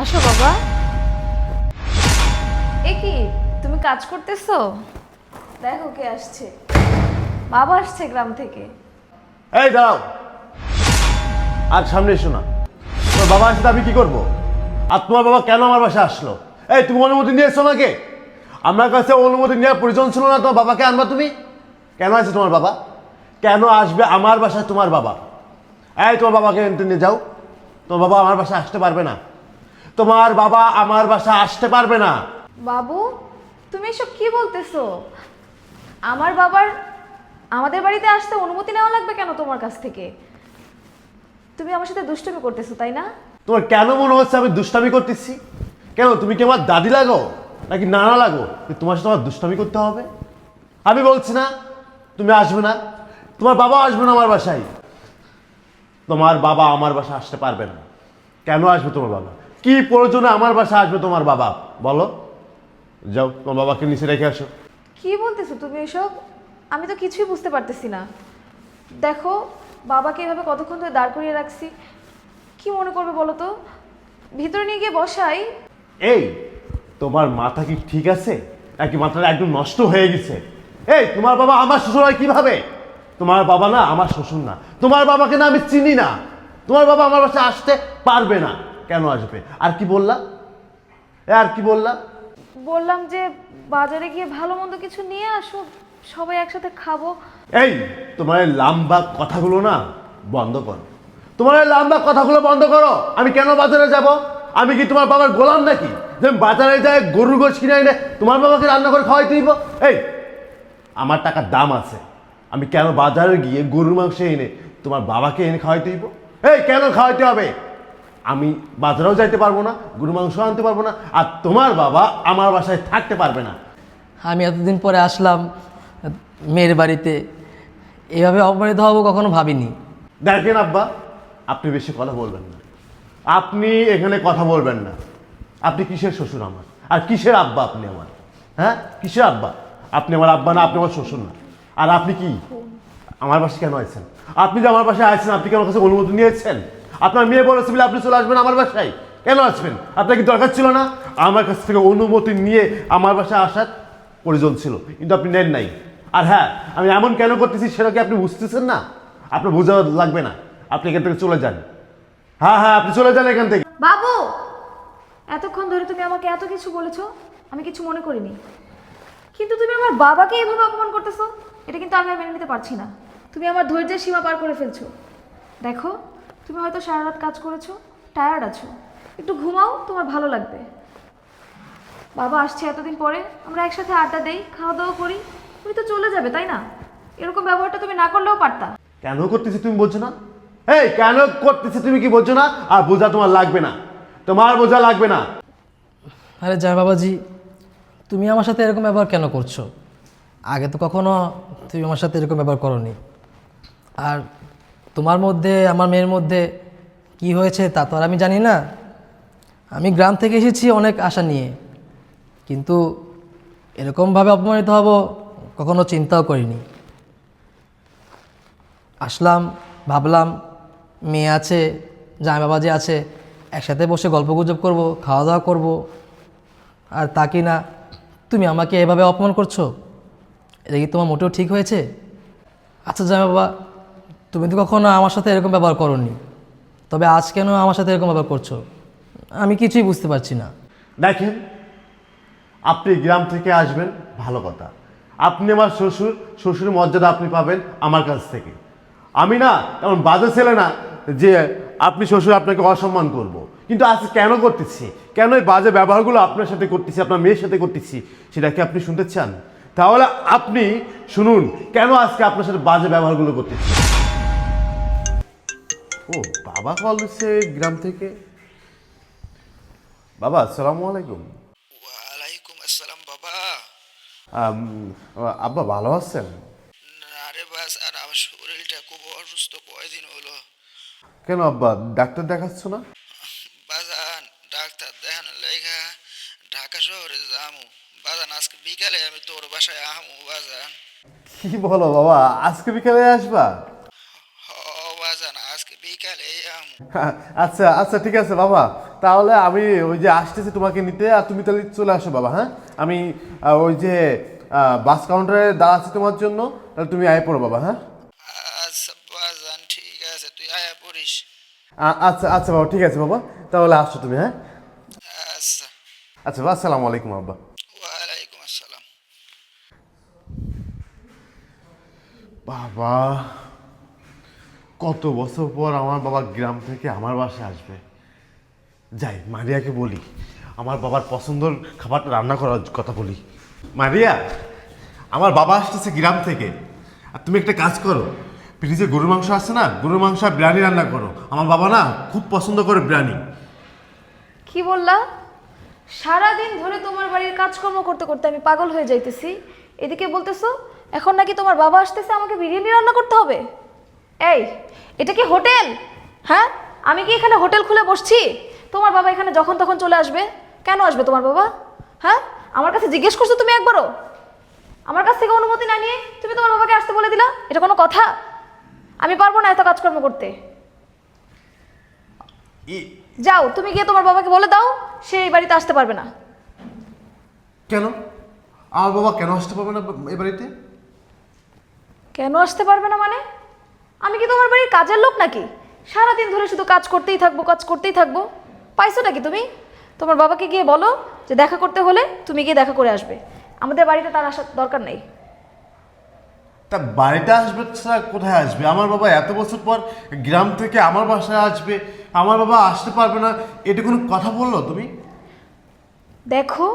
আসো বাবা। এ কি, তুমি কাজ করতেছো? দেখো কে আসছে। বাবা আসছে গ্রাম থেকে। এই, দাঁড়াও। আর সামনে এসো না। তোমার বাবা আসলে আমি কি করব? আর তোমার বাবা কেন আমার বাসায় আসলো? এই, তুমি অনুমতি নিয়ে নিয়েছো নাকি আমার কাছে অনুমতি নেওয়ার প্রয়োজন ছিল না, তোমার বাবাকে আনবা তুমি? কেন আছে তোমার বাবা? কেন আসবে আমার বাসায় তোমার বাবা? এই, তোমার বাবাকে নিয়ে যাও। তোমার বাবা আমার বাসায় আসতে পারবে না। তোমার বাবা আমার বাসা আসতে পারবে না। বাবু তুমি এসব কি বলতেছো? আমার বাবার আমাদের বাড়িতে আসতে অনুমতি নেওয়া লাগবে কেন তোমার কাছ থেকে? তুমি আমার সাথে দুষ্টুমি করতেছো তাই না? তোমার কেন মনে হচ্ছে আমি দুষ্টামি করতেছি? কেন তুমি কি আমার দাদি লাগো? নাকি নানা লাগো? যে তোমার সাথে আমার দুষ্টামি করতে হবে? আমি বলছি না তুমি আসবে না। তোমার বাবা আসবে না আমার বাসায়। তোমার বাবা আমার বাসায় আসতে পারবে না। কেন আসবে তোমার বাবা? কি প্রয়োজনে আমার বাসা আসবে তোমার বাবা? বলো। যাও তোমার বাবাকে নিচে রেখে আসো। কি বলতেছো তুমি এসব? আমি তো কিছুই বুঝতে পারতেছি না। দেখো বাবাকে এভাবে কতক্ষণ ধরে দাঁড় করিয়ে রাখছি কি মনে করবে বলো তো? ভিতরে নিয়ে গিয়ে বসাই। এই তোমার মাথা কি ঠিক আছে? নাকি মাথাটা একদম নষ্ট হয়ে গেছে? এই তোমার বাবা আমার শ্বশুর হয় কীভাবে? তোমার বাবা না আমার শ্বশুর না। তোমার বাবাকে না আমি চিনি না। তোমার বাবা আমার বাসায় আসতে পারবে না। কেন আসবে? আর কি বললা? এ আর কি বললা? বললাম যে বাজারে গিয়ে ভালো মন্দ কিছু নিয়ে আসো সবাই একসাথে খাব। এই তোমার এই লাম্বা কথাগুলো না বন্ধ করো। তোমার এই লাম্বা কথাগুলো বন্ধ করো। আমি কেন বাজারে যাব? আমি কি তোমার বাবার গোলাম নাকি? যে আমি বাজারে যাই গরুর গোছ কিনে এনে তোমার বাবাকে রান্না করে খাওয়াইতে দিব? এই আমার টাকার দাম আছে। আমি কেন বাজারে গিয়ে গরুর মাংস এনে তোমার বাবাকে এনে খাওয়াইতে দিব? এই কেন খাওয়াইতে হবে? আমি বাজারেও যাইতে পারব না গরু মাংস আনতে পারব না আর তোমার বাবা আমার বাসায় থাকতে পারবে না। আমি এতদিন পরে আসলাম মেয়ের বাড়িতে। এভাবে অপমানিত হব কখনো ভাবিনি। দেখেন আব্বা আপনি বেশি কথা বলবেন না। আপনি এখানে কথা বলবেন না। আপনি কিসের শ্বশুর আমার? আর কিসের আব্বা আপনি আমার? হ্যাঁ? কিসের আব্বা? আপনি আমার আব্বা না আপনি আমার শ্বশুর না। আর আপনি কি? আমার বাসায় কেন আছেন আপনি যে আমার বাসায় আছেন আপনি কি আমার কাছে অনুমতি নিয়েছেন? আপনার মেয়ে বলেছে বলে আপনি চলে আসবেন আমার বাসায়। কেন আসবেন? আপনার কি দরকার ছিল না? আমার কাছ থেকে অনুমতি নিয়ে আমার বাসায় আসার প্রয়োজন ছিল, কিন্তু আপনি নেন নাই। আর হ্যাঁ আমি এমন কেন করতেছি সেটা কি আপনি বুঝতেছেন না? আপনার বোঝা লাগবে না। আপনি এখান থেকে চলে যান। হ্যাঁ হ্যাঁ আপনি চলে যান এখান থেকে। বাবু! এতক্ষণ ধরে তুমি আমাকে এত কিছু বলেছ, আমি কিছু মনে করিনি। কিন্তু তুমি আমার বাবাকে এভাবে অপমান করতেছো, এটা কিন্তু আমি মেনে নিতে পারছি না। তুমি আমার ধৈর্যের সীমা পার করে ফেলছো। দেখো তুমি হয়তো সারা রাত কাজ করেছ টায়ার্ড আছো। একটু ঘুমাও তোমার ভালো লাগবে। বাবা আসছে এতদিন পরে আমরা একসাথে আড্ডা দেই খাওয়া দাওয়া করি। তুমি তো চলে যাবে তাই না? এরকম ব্যবহারটা তুমি না করলেও পারতা। কেন করতেছি তুমি বলছো না? এই কেন করতেছি তুমি কি বলছো না? আর বোঝা তোমার লাগবে না। তোমার বোঝা লাগবে না। আরে জয় বাবাজি তুমি আমার সাথে এরকম ব্যবহার কেন করছ? আগে তো কখনো তুমি আমার সাথে এরকম ব্যবহার করনি। আর তোমার মধ্যে, আমার মেয়ের মধ্যে কি হয়েছে তা তো আর আমি জানি না। আমি গ্রাম থেকে এসেছি অনেক আশা নিয়ে। কিন্তু এরকমভাবে অপমানিত হব কখনো চিন্তাও করিনি। আসলাম, ভাবলাম, মেয়ে আছে জামাই বাবা যে আছে, একসাথে বসে গল্প গুজব করব খাওয়া দাওয়া করব। আর তা কি না, তুমি আমাকে এভাবে অপমান করছ? এটা কি তোমার মোটেও ঠিক হয়েছে? আচ্ছা জামাই বাবা তুমি তো কখনো আমার সাথে এরকম ব্যবহার করনি। তবে আজ কেন আমার সাথে এরকম ব্যবহার করছ? আমি কিছুই বুঝতে পারছি না। দেখেন, আপনি গ্রাম থেকে আসবেন, ভালো কথা। আপনি আমার শ্বশুর শ্বশুরের মর্যাদা আপনি পাবেন আমার কাছ থেকে। আমি না এমন বাজে ছেলে না যে আপনি শ্বশুর আপনাকে অসম্মান করব। কিন্তু আজ কেন করতেছি? কেন এই বাজে ব্যবহারগুলো আপনার সাথে করতেছি, আপনার মেয়ের সাথে করতেছি, সেটা কি আপনি শুনতে চান? তাহলে আপনি শুনুন, কেন আজকে আপনার সাথে বাজে ব্যবহারগুলো করতেছি? ও বাবা কল দিচ্ছে গ্রাম থেকে। বাবা আসসালামু আলাইকুম। ওয়ালাইকুম আসসালাম বাবা। আব্বা ভালো আছেন? আরে বাস আর আমার শরীরটা খুব অসুস্থ কয়দিন হলো। কেন আব্বা ডাক্তার দেখাচ্ছ না? বাজান ডাক্তার দেখানোর লেখা ঢাকা শহরে যামু। বাজান আজকে বিকালে আমি তোর বাসায় আহমু বাজান। কি বলো বাবা আজকে বিকালে আসবা? বিকালে আচ্ছা আচ্ছা ঠিক আছে বাবা। তাহলে আমি ওই যে আসতেছি তোমাকে নিতে আর তুমি তাহলে চলে আসো বাবা হ্যাঁ? আমি ওই যে বাস কাউন্টারে দাঁড়াচ্ছি তোমার জন্য তাহলে তুমি আয় পড়ো বাবা হ্যাঁ? আচ্ছা বাজান ঠিক আছে তুই আয়া পড়িস। আচ্ছা আচ্ছা বাবা ঠিক আছে বাবা। তাহলে আসছো তুমি হ্যাঁ? আচ্ছা। আচ্ছা আসসালামু আলাইকুম আব্বা। ওয়ালাইকুম আসসালাম। বাবা কত বছর পর আমার বাবা গ্রাম থেকে আমার বাসায় আসবে? যাই, মারিয়াকে বলি। আমার বাবার পছন্দের খাবারটা রান্না করার কথা বলি। মারিয়া, আমার বাবা আসতেছে গ্রাম থেকে। আর তুমি একটা কাজ করো। ফ্রিজে গরুর মাংস আছে না? গরুর মাংস আর বিরিয়ানি রান্না করো। আমার বাবা না খুব পছন্দ করে বিরিয়ানি। কি বললা? সারাদিন ধরে তোমার বাড়ির কাজকর্ম করতে করতে আমি পাগল হয়ে যাইতেছি। এদিকে বলতেছো, এখন নাকি তোমার বাবা আসতেছে আমাকে বিরিয়ানি রান্না করতে হবে? এই এটা কি হোটেল? হ্যাঁ? আমি কি এখানে হোটেল খুলে বসছি? তোমার বাবা এখানে যখন তখন চলে আসবে। কেন আসবে তোমার বাবা? হ্যাঁ? আমার কাছে জিজ্ঞেস করছ তুমি একবারও? আমার কাছ থেকে অনুমতি না নিয়ে তুমি তোমার বাবাকে আসতে বলে দিলা? এটা কোনো কথা? আমি পারব না এত কাজকর্ম করতে। যাও তুমি গিয়ে তোমার বাবাকে বলে দাও সে এই বাড়িতে আসতে পারবে না। কেন? আমার বাবা কেন আসতে পারবে না এ বাড়িতে? কেন আসতে পারবে না মানে? আমি কি তোমার বাড়ির কাজের লোক নাকি? সারাদিন ধরে শুধু কাজ করতেই থাকব কাজ করতেই থাকব। পাইছো নাকি তুমি? তোমার বাবাকে গিয়ে বলো যে দেখা করতে হলে তুমি গিয়ে দেখা করে আসবে। আমাদের বাড়িতে তার আসার দরকার নেই। তা বাড়িতে আসবে ছাড়া কোথায় আসবে? আমার বাবা এত বছর পর গ্রাম থেকে আমার বাসায় আসবে আমার বাবা আসতে পারবে না এটা কোনো কথা বলল তুমি? দেখো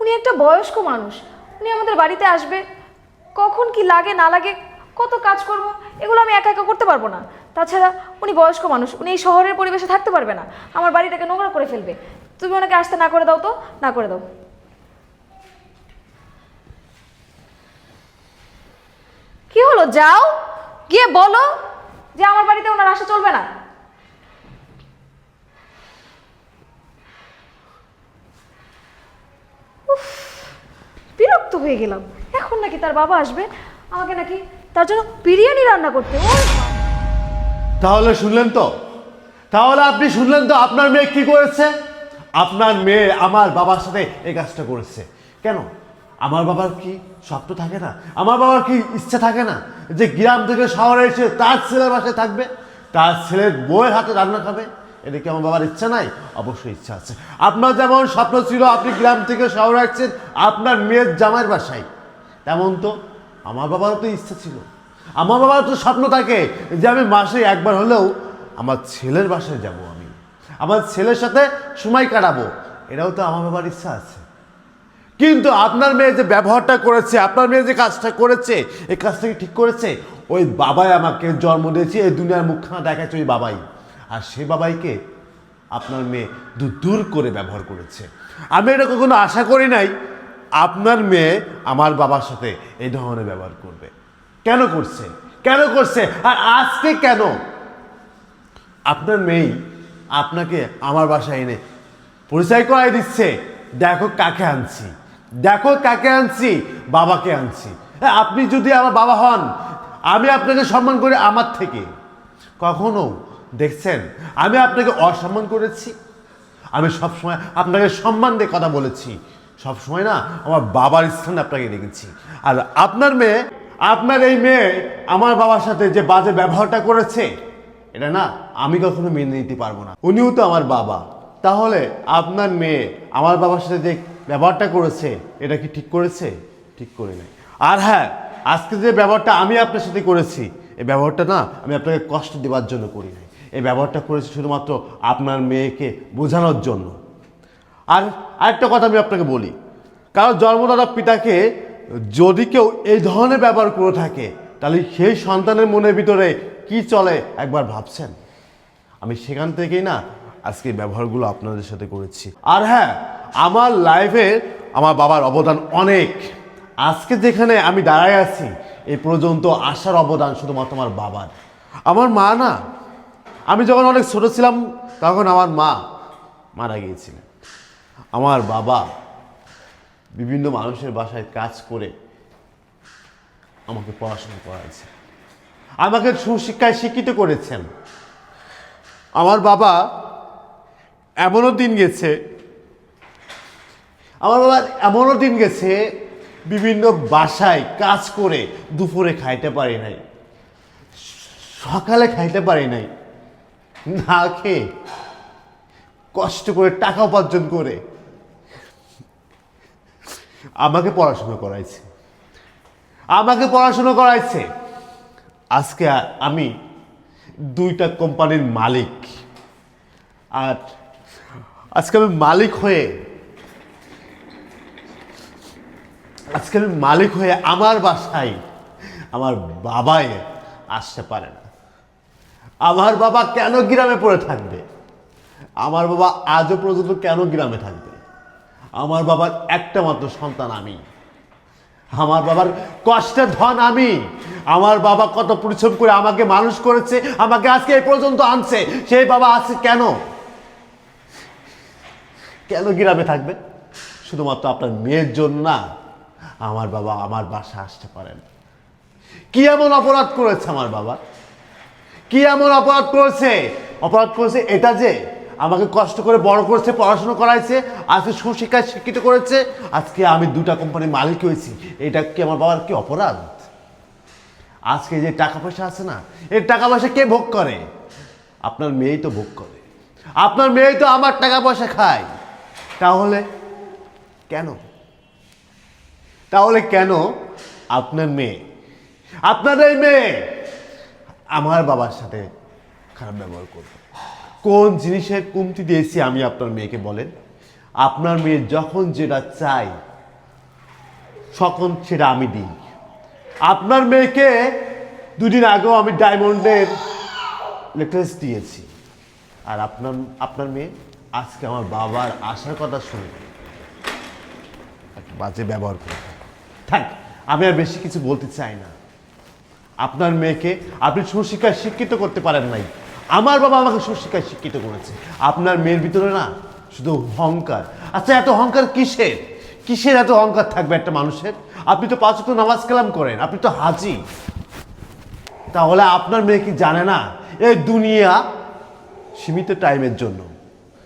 উনি একটা বয়স্ক মানুষ উনি আমাদের বাড়িতে আসবে। কখন কি লাগে না লাগে কত কাজ করব, এগুলো আমি একা একা করতে পারব না। তাছাড়া উনি বয়স্ক মানুষ, উনি এই শহরের পরিবেশে থাকতে পারবে না। আমার বাড়িটাকে নোংরা করে ফেলবে। তুমি ওনাকে আসতে না করে দাও তো, না করে দাও। কি হলো? যাও, গিয়ে বলো যে আমার বাড়িতে ওনার আসা চলবে না। বিরক্ত হয়ে গেলাম। এখন নাকি তার বাবা আসবে, আমাকে নাকি তার জন্য বিরিয়ানি রান্না করতে। তাহলে শুনলেন তো? তাহলে আপনি শুনলেন তো আপনার মেয়ে কি করেছে? আপনার মেয়ে আমার বাবার সাথে এই কাজটা করেছে। কেন? আমার বাবার কি স্বপ্ন থাকে না? আমার বাবার কি ইচ্ছা থাকে না যে গ্রাম থেকে শহরে এসে তার ছেলের বাসায় থাকবে? তার ছেলের বউয়ের হাতে রান্না খাবে? এটা কি আমার বাবার ইচ্ছা নাই? অবশ্যই ইচ্ছা আছে। আপনার যেমন স্বপ্ন ছিল আপনি গ্রাম থেকে শহরে আসছেন, আপনার মেয়ের জামাইয়ের বাসায়। তেমন তো আমার বাবারও তো ইচ্ছা ছিল। আমার বাবার তো স্বপ্ন থাকে যে আমি মাসে একবার হলেও আমার ছেলের বাসায় যাব আমি। আমার ছেলের সাথে সময় কাটাবো। এটাও তো আমার বাবার ইচ্ছা আছে। কিন্তু আপনার মেয়ে যে ব্যবহারটা করেছে, আপনার মেয়ে যে কাজটা করেছে, এই কাজটা কি ঠিক করেছে? ওই বাবাই আমাকে জন্ম দিয়েছে, এই দুনিয়ার মুখখানা দেখাচ্ছে ওই বাবাই। আর সে বাবাইকে আপনার মেয়ে দূর করে ব্যবহার করেছে। আমি এটা কখনো আশা করি নাই আপনার মেয়ে আমার বাবার সাথে এই ধরনের ব্যবহার করবে। কেন করছে? কেন করছে? আর আজকে কেন? আপনার মেয়েই আপনাকে আমার বাসায় এনে পরিচয় করাই দিচ্ছে। দেখো কাকে আনছি। দেখো কাকে আনছি বাবাকে আনছি। হ্যাঁ, আপনি যদি আমার বাবা হন আমি আপনাকে সম্মান করি আমার থেকে। কখনো দেখছেন? আমি আপনাকে অসম্মান করেছি। আমি সবসময় আপনাকে সম্মান দিয়ে কথা বলেছি। সবসময় না আমার বাবার স্থানে আপনাকে রেখেছি আর আপনার মেয়ে, আপনার এই মেয়ে আমার বাবার সাথে যে বাজে ব্যবহারটা করেছে, এটা না আমি কখনো মেনে নিতে পারব না। উনিও তো আমার বাবা। তাহলে আপনার মেয়ে আমার বাবার সাথে যে ব্যবহারটা করেছে, এটা কি ঠিক করেছে? ঠিক করে নাই। আর হ্যাঁ আজকে যে ব্যবহারটা আমি আপনার সাথে করেছি, এই ব্যবহারটা না আমি আপনাকে কষ্ট দেওয়ার জন্য করি নাই। এই ব্যবহারটা করেছি শুধুমাত্র আপনার মেয়েকে বোঝানোর জন্য। আর আরেকটা কথা আমি আপনাকে বলি, কারণ জন্মদাতা পিতাকে যদি কেউ এই ধরনের ব্যবহার করে থাকে, তাহলে সেই সন্তানের মনের ভিতরে কি চলে একবার ভাবছেন? আমি সেখান থেকেই না আজকে ব্যবহারগুলো আপনাদের সাথে করেছি। আর হ্যাঁ আমার লাইফে আমার বাবার অবদান অনেক। আজকে যেখানে আমি দাঁড়ায় আছি এই পর্যন্ত আসার অবদান শুধুমাত্র আমার বাবার। আমার মা না, আমি যখন অনেক ছোট ছিলাম, তখন আমার মা মারা গিয়েছিলেন। আমার বাবা বিভিন্ন মানুষের বাসায় কাজ করে আমাকে পড়াশোনা করাইছে। আমাকে সুশিক্ষায় শিক্ষিত করেছেন। আমার বাবা এমনও দিন গেছে, আমার বাবা এমনও দিন গেছে বিভিন্ন বাসায় কাজ করে দুপুরে খাইতে পারি নাই, সকালে খাইতে পারি নাই, না খেয়ে কষ্ট করে টাকা উপার্জন করে আমাকে পড়াশোনা করাইছে। আমাকে পড়াশোনা করাইছে। আজকে আমি দুইটা কোম্পানির মালিক। আর আজকে আমি মালিক হয়ে, আজকে আমি মালিক হয়ে আমার বাসায় আমার বাবাই আসতে পারে না। আমার বাবা কেন গ্রামে পড়ে থাকবে? আমার বাবা আজও পর্যন্ত কেন গ্রামে থাকবে? আমার বাবার একটা মাত্র সন্তান আমি। আমার বাবার কষ্টের ধন আমি। আমার বাবা কত পরিশ্রম করে আমাকে মানুষ করেছে, আমাকে আজকে এই পর্যন্ত আনছে। সেই বাবা আছে কেন? কেন গ্রামে থাকবে? শুধুমাত্র আপনার মেয়ের জন্য না, আমার বাবা আমার বাসা আসতে পারেন। কি এমন অপরাধ করেছে আমার বাবা? কি এমন অপরাধ করেছে? অপরাধ করেছে এটা যে আমাকে কষ্ট করে বড় করেছে, পড়াশুনো করাইছে, আজকে সুশিক্ষায় শিক্ষিত করেছে, আজকে আমি দুটা কোম্পানির মালিক হয়েছি। এটা কি আমার বাবার কি অপরাধ? আজকে যে টাকা পয়সা আছে না, এই টাকা পয়সা কে ভোগ করে? আপনার মেয়েই তো ভোগ করে। আপনার মেয়েই তো আমার টাকা পয়সা খায়। তাহলে কেন? তাহলে কেন আপনার মেয়ে? আপনার এই মেয়ে আমার বাবার সাথে খারাপ ব্যবহার করবে। কোন জিনিসের কমতি দিয়েছি আমি আপনার মেয়েকে বলেন? আপনার মেয়ে যখন যেটা চাই তখন সেটা আমি দিই। আপনার মেয়েকে দুদিন আগেও আমি ডায়মন্ডের নেকলেস দিয়েছি। আর আপনার আপনার মেয়ে আজকে আমার বাবার আসার কথা শুনে একটা বাজে ব্যবহার করে থাক, আমি আর বেশি কিছু বলতে চাই না। আপনার মেয়েকে আপনি সুশিক্ষায় শিক্ষিত করতে পারেন নাই। আমার বাবা আমাকে সুশিক্ষায় শিক্ষিত করেছে। আপনার মেয়ের ভিতরে না শুধু অহংকার। আচ্ছা এত অহংকার কিসের? কিসের এত অহংকার থাকবে একটা মানুষের? আপনি তো পাঁচ নামাজ কালাম করেন, আপনি তো হাজি। তাহলে আপনার মেয়ে কি জানে না এই দুনিয়া সীমিত টাইমের জন্য?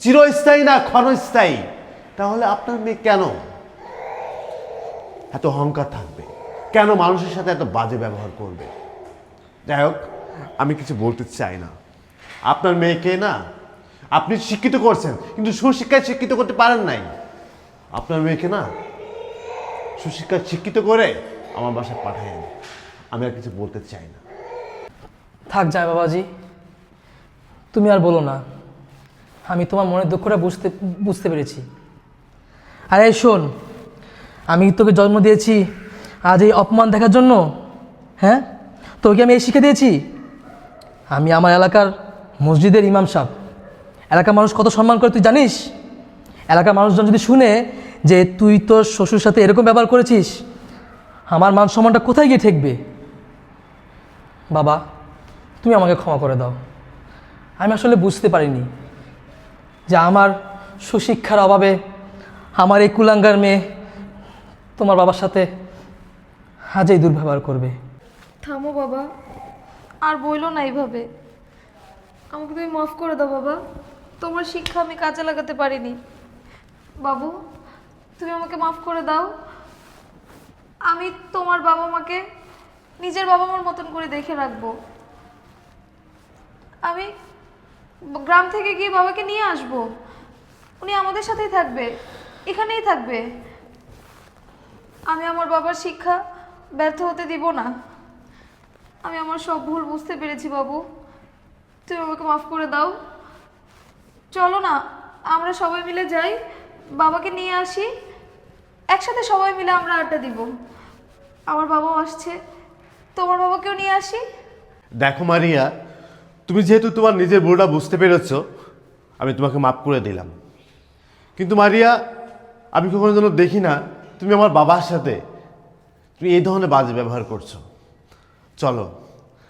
চিরস্থায়ী না ক্ষণস্থায়ী? তাহলে আপনার মেয়ে কেন? এত অহংকার থাকবে। কেন মানুষের সাথে এত বাজে ব্যবহার করবে? যাই হোক, আমি কিছু বলতে চাই না। আপনার মেয়েকে না, আপনি শিক্ষিত করছেন, কিন্তু সুশিক্ষায় শিক্ষিত করতে পারেন নাই। আপনার মেয়েকে না, সুশিক্ষায় শিক্ষিত করে আমার বাসায় পাঠায় আমি আর কিছু বলতে চাই না। থাক যায় বাবাজি, তুমি আর বলো না। আমি তোমার মনের দুঃখটা বুঝতে বুঝতে পেরেছি। আরে শোন, আমি তোকে জন্ম দিয়েছি আজ এই অপমান দেখার জন্য? হ্যাঁ? তোকে আমি এই শিখে দিয়েছি? আমি আমার এলাকার মসজিদের ইমাম সাহেব। এলাকার মানুষ কত সম্মান করে, তুই জানিস? এলাকার মানুষজন যদি শুনে যে তুই তোর শ্বশুর সাথে এরকম ব্যবহার করেছিস, আমার মান সম্মানটা কোথায় গিয়ে ঠেকবে? বাবা, তুমি আমাকে ক্ষমা করে দাও। আমি আসলে বুঝতে পারিনি যে আমার সুশিক্ষার অভাবে আমার এই কুলাঙ্গার মেয়ে তোমার বাবার সাথে আজই দুর্ব্যবহার করবে। থামো বাবা, আর বইলো না এইভাবে। আমাকে তুমি মাফ করে দাও বাবা। তোমার শিক্ষা আমি কাজে লাগাতে পারিনি। বাবু, তুমি আমাকে মাফ করে দাও। আমি তোমার বাবা মাকে নিজের বাবা মার মতন করে দেখে রাখব। আমি গ্রাম থেকে গিয়ে বাবাকে নিয়ে আসব। উনি আমাদের সাথেই থাকবে, এখানেই থাকবে। আমি আমার বাবার শিক্ষা ব্যর্থ হতে দিব না। আমি আমার সব ভুল বুঝতে পেরেছি বাবু। তুমি আমাকে মাফ করে দাও। চলো না, আমরা সবাই মিলে যাই। বাবাকে নিয়ে আসি। একসাথে সবাই মিলে আমরা আড্ডা দিব। আমার বাবাও আসছে। তোমার বাবাকেও নিয়ে আসি। দেখো মারিয়া, তুমি যেহেতু তোমার নিজের ভুলটা বুঝতে পেরেছ, আমি তোমাকে মাফ করে দিলাম। কিন্তু মারিয়া, আমি কখনো যেন দেখি না, তুমি আমার বাবার সাথে তুমি এই ধরনের বাজে ব্যবহার করছ। চলো,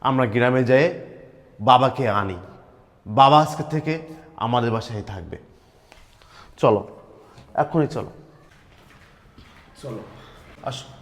আমরা গ্রামে যেয়ে বাবাকে আনি। বাবা আজকে থেকে আমাদের বাসায় থাকবে। চলো এখনই চলো। চলো আসো।